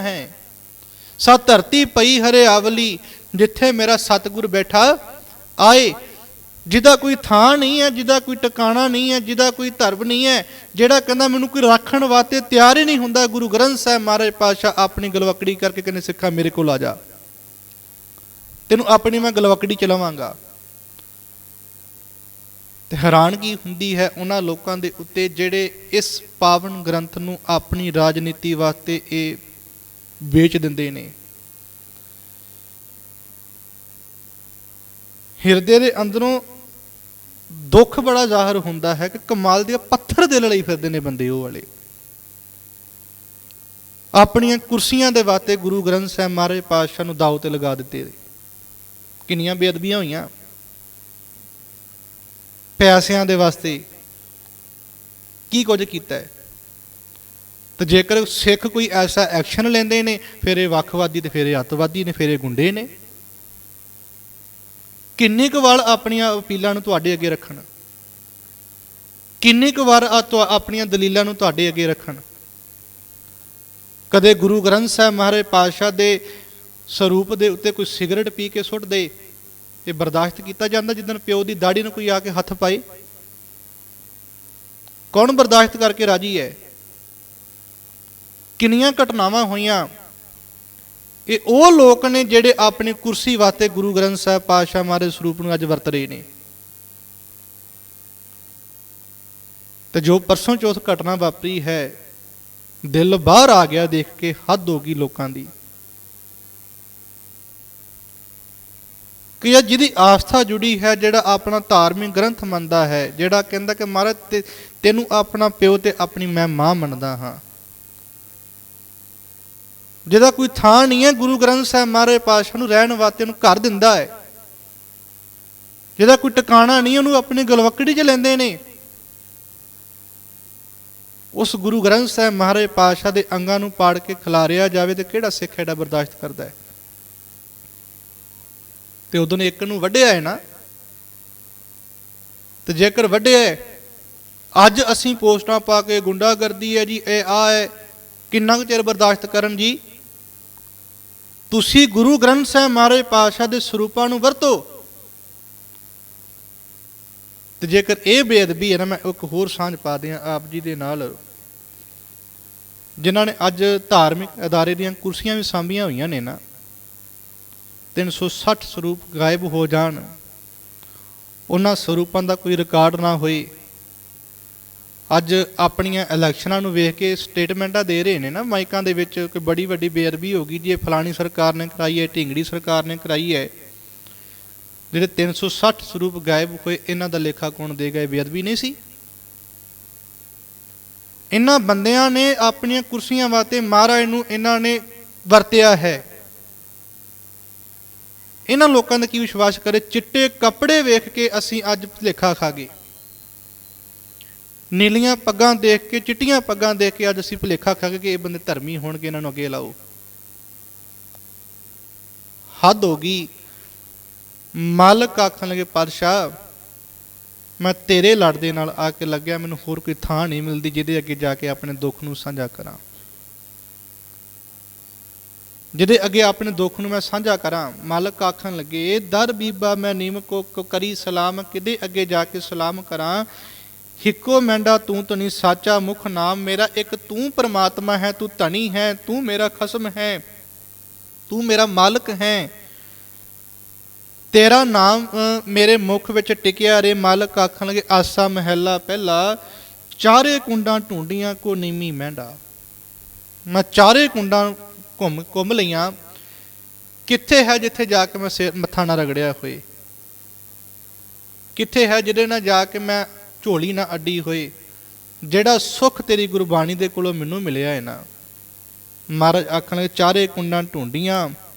ਹੋਈਆਂ ਹੈ। ਸਾ ਧਰਤੀ ਪਈ ਹਰਿਆਵਲੀ ਜਿੱਥੇ ਮੇਰਾ ਸਤਿਗੁਰ ਬੈਠਾ ਆਏ। ਜਿਹਦਾ ਕੋਈ ਥਾਂ ਨਹੀਂ ਹੈ, ਜਿਹਦਾ ਕੋਈ ਟਿਕਾਣਾ ਨਹੀਂ ਹੈ, ਜਿਹਦਾ ਕੋਈ ਧਰਮ ਨਹੀਂ ਹੈ, ਜਿਹੜਾ ਕਹਿੰਦਾ ਮੈਨੂੰ ਕੋਈ ਰੱਖਣ ਵਾਸਤੇ ਤਿਆਰ ਹੀ ਨਹੀਂ ਹੁੰਦਾ, ਗੁਰੂ ਗ੍ਰੰਥ ਸਾਹਿਬ ਮਹਾਰਾਜ ਪਾਤਸ਼ਾਹ ਆਪਣੀ ਗਲਵਕੜੀ ਕਰਕੇ ਕਹਿੰਦੇ, ਸਿੱਖਾ ਮੇਰੇ ਕੋਲ ਆ ਜਾ। ਤੈਨੂੰ ਆਪਣੀ ਮੈਂ ਗਲਵਕੜੀ ਚਲਾਵਾਂਗਾ। ਤੇ ਹੈਰਾਨਗੀ ਹੁੰਦੀ ਹੈ, ਉਹਨਾਂ ਲੋਕਾਂ ਦੇ ਉੱਤੇ ਜਿਹੜੇ ਇਸ ਪਾਵਨ ਗ੍ਰੰਥ ਨੂੰ ਆਪਣੀ ਰਾਜਨੀਤੀ ਵਾਸਤੇ ਇਹ ਵੇਚ ਦਿੰਦੇ ਨੇ। ਹਿਰਦੇ ਦੇ ਅੰਦਰੋਂ ਦੁੱਖ ਬੜਾ ਜ਼ਾਹਰ ਹੁੰਦਾ ਹੈ ਕਿ ਕਮਾਲ ਦੇ ਪੱਥਰ ਦੇ ਲਈ ਫਿਰਦੇ ਨੇ ਬੰਦੇ ਉਹ ਵਾਲੇ। ਆਪਣੀਆਂ ਕੁਰਸੀਆਂ ਦੇ ਵਾਸਤੇ ਗੁਰੂ ਗ੍ਰੰਥ ਸਾਹਿਬ ਮਹਾਰਾਜ ਪਾਤਸ਼ਾਹ ਨੂੰ ਦਾਅ ਤੇ ਲਗਾ ਦਿੱਤੇ। ਕਿੰਨੀਆਂ ਬੇਅਦਬੀਆਂ ਹੋਈਆਂ। ਪੈਸਿਆਂ ਦੇ ਵਾਸਤੇ ਕੀ ਕੁਝ ਕੀਤਾ ਹੈ। ਤੇ ਜੇਕਰ ਸਿੱਖ ਕੋਈ ਐਸਾ ਐਕਸ਼ਨ ਲੈਂਦੇ ਨੇ, ਫਿਰ ਇਹ ਵੱਖਵਾਦੀ ਤੇ ਫਿਰ ਇਹ ਅੱਤਵਾਦੀ ਨੇ, ਫਿਰ ਇਹ ਗੁੰਡੇ ਨੇ। ਕਿੰਨੇ ਕੁ ਵਾਰ ਆਪਣੀਆਂ ਅਪੀਲਾਂ ਨੂੰ ਤੁਹਾਡੇ ਅੱਗੇ ਰੱਖਣ? ਕਿੰਨੇ ਕੁ ਵਾਰ ਤੁਹਾ- ਆਪਣੀਆਂ ਦਲੀਲਾਂ ਨੂੰ ਤੁਹਾਡੇ ਅੱਗੇ ਰੱਖਣ? ਕਦੇ ਗੁਰੂ ਗ੍ਰੰਥ ਸਾਹਿਬ ਮਹਾਰਾਜ ਪਾਤਸ਼ਾਹ ਦੇ ਸਰੂਪ ਦੇ ਉੱਤੇ ਕੋਈ ਸਿਗਰਟ ਪੀ ਕੇ ਸੁੱਟ ਦੇ ਇਹ ਬਰਦਾਸ਼ਤ ਕੀਤਾ ਜਾਂਦਾ ਜਿੱਦਣ ਪਿਓ ਦੀ ਦਾੜੀ ਨੂੰ ਕੋਈ ਆ ਕੇ ਹੱਥ ਪਾਏ? ਕੌਣ ਬਰਦਾਸ਼ਤ ਕਰਕੇ ਰਾਜੀ ਹੈ? ਕਿੰਨੀਆਂ ਘਟਨਾਵਾਂ ਹੋਈਆਂ। ਇਹ ਉਹ ਲੋਕ ਨੇ ਜਿਹੜੇ ਆਪਣੀ ਕੁਰਸੀ ਵਾਸਤੇ ਗੁਰੂ ਗ੍ਰੰਥ ਸਾਹਿਬ ਪਾਤਸ਼ਾਹ ਮਹਾਰਾਜ ਸਰੂਪ ਨੂੰ ਅੱਜ ਵਰਤ ਰਹੇ ਨੇ। ਤੇ ਜੋ ਪਰਸੋਂ ਚੌਥ ਘਟਨਾ ਵਾਪਰੀ ਹੈ, ਦਿਲ ਬਾਹਰ ਆ ਗਿਆ ਦੇਖ ਕੇ, ਹੱਦ ਹੋ ਗਈ ਲੋਕਾਂ ਦੀ। ਕਿ ਇਹ ਜਿਹਦੀ ਆਸਥਾ ਜੁੜੀ ਹੈ, ਜਿਹੜਾ ਆਪਣਾ ਧਾਰਮਿਕ ਗ੍ਰੰਥ ਮੰਨਦਾ ਹੈ, ਜਿਹੜਾ ਕਹਿੰਦਾ ਕਿ ਮਹਾਰਾਜ, ਤੇ- ਤੈਨੂੰ ਆਪਣਾ ਪਿਓ ਤੇ ਆਪਣੀ ਮੈਂ ਮਾਂ ਮੰਨਦਾ ਹਾਂ। ਜਿਹਦਾ ਕੋਈ ਥਾਂ ਨਹੀਂ ਹੈ, ਗੁਰੂ ਗ੍ਰੰਥ ਸਾਹਿਬ ਮਹਾਰਾਜ ਪਾਤਸ਼ਾਹ ਨੂੰ ਰਹਿਣ ਵਾਸਤੇ ਉਹਨੂੰ ਘਰ ਦਿੰਦਾ ਹੈ। ਜਿਹਦਾ ਕੋਈ ਟਿਕਾਣਾ ਨਹੀਂ, ਉਹਨੂੰ ਆਪਣੀ ਗਲਵਕੜੀ 'ਚ ਲੈਂਦੇ ਨੇ। ਉਸ ਗੁਰੂ ਗ੍ਰੰਥ ਸਾਹਿਬ ਮਹਾਰਾਜ ਪਾਤਸ਼ਾਹ ਦੇ ਅੰਗਾਂ ਨੂੰ ਪਾੜ ਕੇ ਖਿਲਾਰਿਆ ਜਾਵੇ ਤੇ ਕਿਹੜਾ ਸਿੱਖ ਐਡਾ ਬਰਦਾਸ਼ਤ ਕਰਦਾ ਹੈ? ਤੇ ਉਦੋਂ ਨੇ ਇੱਕ ਨੂੰ ਵੱਢਿਆ ਹੈ ਨਾ। ਤੇ ਜੇਕਰ ਵੱਢਿਆ ਅੱਜ ਅਸੀਂ ਪੋਸਟਾਂ ਪਾ ਕੇ ਗੁੰਡਾਗਰਦੀ ਹੈ ਜੀ, ਇਹ ਆ ਹੈ। ਕਿੰਨਾ ਕੁ ਚਿਰ ਬਰਦਾਸ਼ਤ ਕਰਨ ਜੀ? ਤੁਸੀਂ ਗੁਰੂ ਗ੍ਰੰਥ ਸਾਹਿਬ ਮਹਾਰਾਜ ਪਾਤਸ਼ਾਹ ਦੇ ਸਰੂਪਾਂ ਨੂੰ ਵਰਤੋ। ਤੇ ਜੇਕਰ ਇਹ ਬੇਅਦਬੀ ਹੈ ਨਾ, ਮੈਂ ਇੱਕ ਹੋਰ ਸਾਂਝ ਪਾ ਦਿਆਂ ਆਪ ਜੀ ਦੇ ਨਾਲ। ਜਿਨ੍ਹਾਂ ਨੇ ਅੱਜ ਧਾਰਮਿਕ ਅਦਾਰੇ ਦੀਆਂ ਕੁਰਸੀਆਂ ਵੀ ਸਾਂਭੀਆਂ ਹੋਈਆਂ ਨੇ ਨਾ 360 ਸਰੂਪ ਗਾਇਬ ਹੋ ਜਾਣ, ਉਹਨਾਂ ਸਰੂਪਾਂ ਦਾ ਕੋਈ ਰਿਕਾਰਡ ਨਾ ਹੋਏ। ਅੱਜ ਆਪਣੀਆਂ ਇਲੈਕਸ਼ਨਾਂ ਨੂੰ ਵੇਖ ਕੇ ਸਟੇਟਮੈਂਟਾਂ ਦੇ ਰਹੇ ਨੇ ਨਾ ਮਾਈਕਾਂ ਦੇ ਵਿੱਚ ਕਿ ਬੜੀ ਵੱਡੀ ਬੇਅਦਬੀ ਹੋ ਗਈ ਜੀ, ਇਹ ਫਲਾਣੀ ਸਰਕਾਰ ਨੇ ਕਰਾਈ ਹੈ, ਢਿੰਗੜੀ ਸਰਕਾਰ ਨੇ ਕਰਾਈ ਹੈ। ਜਿਹੜੇ 360 ਸਰੂਪ ਗਾਇਬ ਹੋਏ, ਇਹਨਾਂ ਦਾ ਲੇਖਾ ਕੌਣ ਦੇ ਗਏ ਬੇਅਦਬੀ ਨਹੀਂ ਸੀ। ਇਹਨਾਂ ਬੰਦਿਆਂ ਨੇ ਆਪਣੀਆਂ ਕੁਰਸੀਆਂ ਵਾਸਤੇ ਮਹਾਰਾਜ ਨੂੰ ਇਹਨਾਂ ਨੇ ਵਰਤਿਆ ਹੈ। ਇਹਨਾਂ ਲੋਕਾਂ ਦਾ ਕੀ ਵਿਸ਼ਵਾਸ ਕਰੇ? ਚਿੱਟੇ ਕੱਪੜੇ ਵੇਖ ਕੇ ਅਸੀਂ ਅੱਜ ਭੁਲੇਖਾ ਖਾ ਗਏ। ਨੀਲੀਆਂ ਪੱਗਾਂ ਦੇਖ ਕੇ, ਚਿੱਟੀਆਂ ਪੱਗਾਂ ਦੇਖ ਕੇ ਅੱਜ ਅਸੀਂ ਭੁਲੇਖਾ ਖਾ ਗਏ ਇਹ ਬੰਦੇ ਧਰਮੀ ਹੋਣਗੇ, ਇਹਨਾਂ ਨੂੰ ਅੱਗੇ ਲਾਓ। ਹੱਦ ਹੋ ਗਈ। ਮਾਲਕ ਆਖਣ ਲਗੇ, ਪਾਤਸ਼ਾਹ, ਮੈਂ ਤੇਰੇ ਲੜ ਦੇ ਨਾਲ ਆ ਕੇ ਲੱਗਿਆ, ਮੈਨੂੰ ਹੋਰ ਕੋਈ ਥਾਂ ਨਹੀਂ ਮਿਲਦੀ ਜਿਹਦੇ ਅੱਗੇ ਜਾ ਕੇ ਆਪਣੇ ਦੁੱਖ ਨੂੰ ਸਾਂਝਾ ਕਰਾਂ। ਜਿਹਦੇ ਅੱਗੇ ਆਪਣੇ ਦੁੱਖ ਨੂੰ ਮੈਂ ਸਾਂਝਾ ਕਰਾਂ। ਮਾਲਕ ਆਖਣ ਲੱਗੇ ਦਰ ਬੀਬਾ, ਮੈਂ ਨੀਮ ਕੋ ਕੋ ਕਰੀ ਸਲਾਮ ਕਿਦੇ ਅੱਗੇ ਜਾ ਕੇ ਸਲਾਮ ਕਰਾਂ? ਹਿੱਕੋ ਮੈਂਡਾ ਤੂੰ ਤਨੀ ਸਾਚਾ ਮੁਖ ਨਾਮ ਮੇਰਾ ਇੱਕ ਤੂੰ ਪਰਮਾਤਮਾ ਹੈ, ਤੂੰ ਧਣੀ ਹੈ, ਤੂੰ ਮੇਰਾ ਖਸਮ ਹੈ, ਤੂੰ ਮੇਰਾ ਮਾਲਕ ਹੈ। ਤੇਰਾ ਨਾਮ ਮੇਰੇ ਮੁਖ ਵਿੱਚ ਟਿਕਿਆ ਰੇ, ਮਾਲਕ ਆਖਣ ਲਗੇ ਆਸਾ ਮਹਿਲਾ ਪਹਿਲਾ, ਚਾਰੇ ਕੁੰਡਾਂ ਢੂੰਡੀਆਂ ਕੋ ਨੀਮੀ ਮਹਿੰਡਾ ਮੈਂ ਚਾਰੇ ਕੁੰਡਾਂ ਘੁੰਮ ਘੁੰਮ ਲਈਆਂ। ਕਿੱਥੇ ਹੈ ਜਿੱਥੇ ਜਾ ਕੇ ਮੈਂ ਸਿਰ ਮੱਥਾ ਨਾ ਰਗੜਿਆ ਹੋਏ? ਕਿੱਥੇ ਹੈ ਜਿਹਦੇ ਨਾਲ ਜਾ ਕੇ ਮੈਂ ਝੋਲੀ ਨਾ ਅੱਡੀ ਹੋਏ, ਜਿਹੜਾ ਸੁੱਖ ਤੇਰੀ ਗੁਰਬਾਣੀ ਦੇ ਕੋਲੋਂ ਮੈਨੂੰ ਮਿਲਿਆ ਹੈ ਨਾ। ਮਹਾਰਾਜ ਆਖਣ ਲੱਗੇ ਚਾਰੇ ਕੁੰਡਾਂ ਢੂੰਡੀਆਂ